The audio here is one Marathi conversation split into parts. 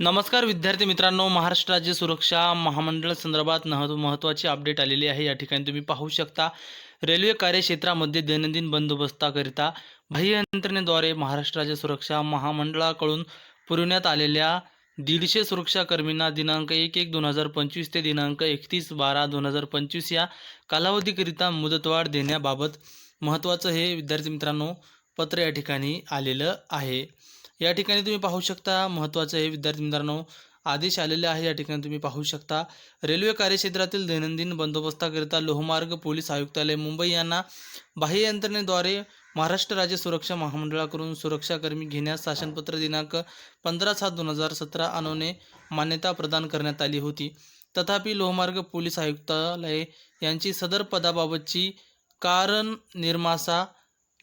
नमस्कार विद्यार्थी मित्रांनो महाराष्ट्र राज्य सुरक्षा महामंडळ संदर्भात नह महत्त्वाची अपडेट आलेली आहे. या ठिकाणी तुम्ही पाहू शकता रेल्वे कार्यक्षेत्रामध्ये दैनंदिन बंदोबस्ताकरिता बाह्य यंत्रणेद्वारे महाराष्ट्र राज्य सुरक्षा महामंडळाकडून पुरवण्यात आलेल्या दीडशे सुरक्षाकर्मींना दिनांक एक एक दोन हजार पंचवीस ते दिनांक एकतीस बारा दोन हजार पंचवीस या कालावधीकरिता मुदतवाढ देण्याबाबत महत्त्वाचं हे विद्यार्थी मित्रांनो पत्र या ठिकाणी आलेलं आहे. या ठिकाणी तुम्ही पाहू शकता महत्त्वाचं हे विद्यार्थी मित्रांनो. आदेश आलेले आहे या ठिकाणी तुम्ही पाहू शकता. रेल्वे कार्यक्षेत्रातील दैनंदिन बंदोबस्ताकरिता लोहमार्ग पोलीस आयुक्तालय मुंबई यांना बाह्य यंत्रणेद्वारे महाराष्ट्र राज्य सुरक्षा महामंडळाकडून सुरक्षाकर्मी घेण्यास शासनपत्र दिनांक पंधरा सात दोन हजार सतरा आणवणे मान्यता प्रदान करण्यात आली होती. तथापि लोहमार्ग पोलीस आयुक्तालय यांची सदर पदाबाबतची कारण निर्मासा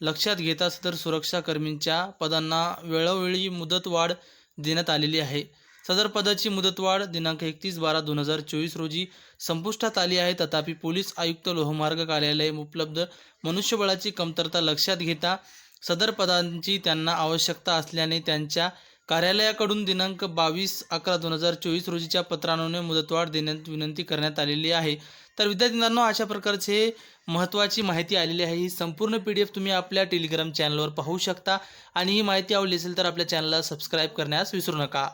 लक्षात घेता सदर सुरक्षाकर्मींच्या पदांना वेळोवेळी मुदतवाढ देण्यात आलेली आहे. सदर पदाची मुदतवाढ दिनांक एकतीस बारा दोन हजार चोवीस रोजी संपुष्टात आली आहे. तथापि पोलीस आयुक्त लोहमार्ग कार्यालय उपलब्ध मनुष्यबळाची कमतरता लक्षात घेता सदर पदांची त्यांना आवश्यकता असल्याने त्यांच्या कार्यालयाकडून दिनांक बावीस अकरा दोन हजार चोवीस रोजीच्या पत्रानुने मुदतवाढ देण्यात विनंती करण्यात आलेली आहे. तर विद्यार्थ्यांनो अशा प्रकारचे महत्त्वाची माहिती आलेली आहे. ही संपूर्ण पी डी एफ तुम्ही आपल्या टेलिग्राम चॅनलवर पाहू शकता. आणि ही माहिती आवडली असेल तर आपल्या चॅनलला सबस्क्राईब करण्यास विसरू नका.